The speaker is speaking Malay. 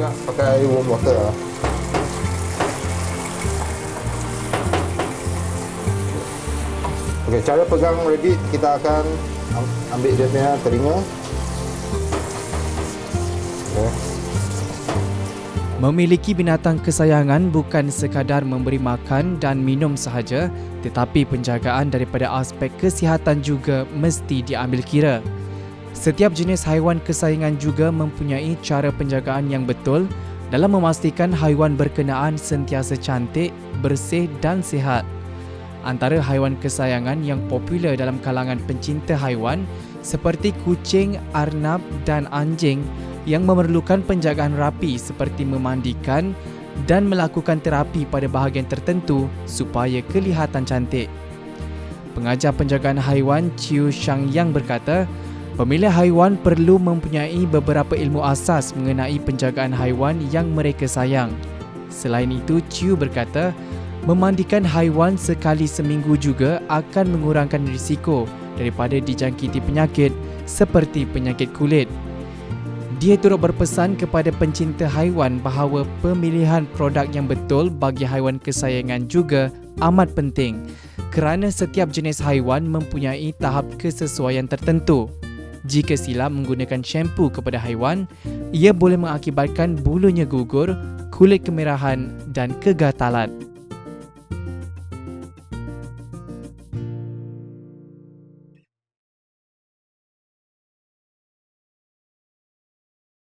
juga pakai warm water lah. Okey, cara pegang rabbit kita akan am- ambil dia punya telinga. Okey. Memiliki binatang kesayangan bukan sekadar memberi makan dan minum sahaja, tetapi penjagaan daripada aspek kesihatan juga mesti diambil kira. Setiap jenis haiwan kesayangan juga mempunyai cara penjagaan yang betul dalam memastikan haiwan berkenaan sentiasa cantik, bersih dan sihat. Antara haiwan kesayangan yang popular dalam kalangan pencinta haiwan seperti kucing, arnab dan anjing yang memerlukan penjagaan rapi seperti memandikan dan melakukan terapi pada bahagian tertentu supaya kelihatan cantik. Pengajar penjagaan haiwan Chiu Shang Yang berkata, pemilik haiwan perlu mempunyai beberapa ilmu asas mengenai penjagaan haiwan yang mereka sayang. Selain itu, Chiu berkata, memandikan haiwan sekali seminggu juga akan mengurangkan risiko daripada dijangkiti penyakit seperti penyakit kulit. Dia turut berpesan kepada pencinta haiwan bahawa pemilihan produk yang betul bagi haiwan kesayangan juga amat penting kerana setiap jenis haiwan mempunyai tahap kesesuaian tertentu. Jika silap menggunakan shampoo kepada haiwan, ia boleh mengakibatkan bulunya gugur, kulit kemerahan dan kegatalan.